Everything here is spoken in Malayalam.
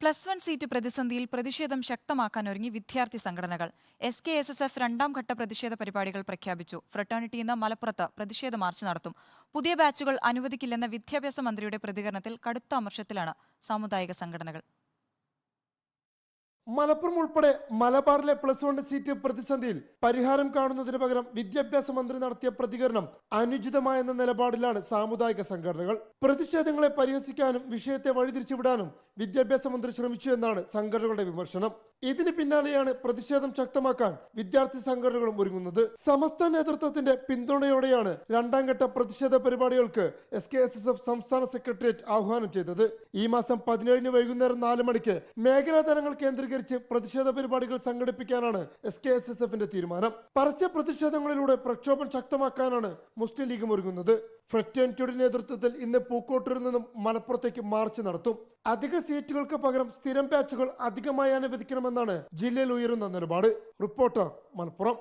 പ്ലസ് വൺ സീറ്റ് പ്രതിസന്ധിയിൽ പ്രതിഷേധം ശക്തമാക്കാനൊരുങ്ങി വിദ്യാർത്ഥി സംഘടനകൾ. S K S S F രണ്ടാം ഘട്ട പ്രതിഷേധ പരിപാടികൾ പ്രഖ്യാപിച്ചു. ഫ്രട്ടേണിറ്റി ഇന്ന് മലപ്പുറത്ത് പ്രതിഷേധ മാർച്ച് നടത്തും. പുതിയ ബാച്ചുകൾ അനുവദിക്കില്ലെന്ന വിദ്യാഭ്യാസ മന്ത്രിയുടെ പ്രതികരണത്തിൽ കടുത്ത അമർഷത്തിലാണ് സാമുദായിക സംഘടനകൾ. മലപ്പുറം ഉൾപ്പെടെ മലബാറിലെ പ്ലസ് വൺ സീറ്റ് പ്രതിസന്ധിയിൽ പരിഹാരം കാണുന്നതിന് പകരം വിദ്യാഭ്യാസ മന്ത്രി നടത്തിയ പ്രതികരണം അനുചിതമായെന്ന നിലപാടിലാണ് സാമുദായിക സംഘടനകൾ. പ്രതിഷേധങ്ങളെ പരിഹസിക്കാനും വിഷയത്തെ വഴിതിരിച്ചുവിടാനും വിദ്യാഭ്യാസ മന്ത്രി ശ്രമിച്ചു എന്നാണ് സംഘടനകളുടെ വിമർശനം. ഇതിന് പിന്നാലെയാണ് പ്രതിഷേധം ശക്തമാക്കാൻ വിദ്യാർത്ഥി സംഘടനകളും ഒരുങ്ങുന്നത്. സമസ്ത നേതൃത്വത്തിന്റെ പിന്തുണയോടെയാണ് രണ്ടാം ഘട്ട പ്രതിഷേധ പരിപാടികൾക്ക് S K S S F സംസ്ഥാന സെക്രട്ടേറിയറ്റ് ആഹ്വാനം ചെയ്തത്. ഈ മാസം പതിനേഴിന് വൈകുന്നേരം നാല് മണിക്ക് മേഖലാ തലങ്ങൾ കേന്ദ്രീകരിച്ച് പ്രതിഷേധ പരിപാടികൾ സംഘടിപ്പിക്കാനാണ് എസ് കെ എസ് എസ് എഫിന്റെ തീരുമാനം. പരസ്യ പ്രതിഷേധങ്ങളിലൂടെ പ്രക്ഷോഭം ശക്തമാക്കാനാണ് മുസ്ലിം ലീഗ് ഒരുങ്ങുന്നത്. ഫ്രറ്റേണിറ്റിയുടെ നേതൃത്വത്തിൽ ഇന്ന് പൂക്കോട്ടൂരിൽ നിന്നും മലപ്പുറത്തേക്ക് മാർച്ച് നടത്തും. അധിക സീറ്റുകൾക്ക് പകരം സ്ഥിരം ബാച്ചുകൾ അധികമായി അനുവദിക്കണമെന്നാണ് ജില്ലയിൽ ഉയരുന്ന നിലപാട്. റിപ്പോർട്ടർ മലപ്പുറം.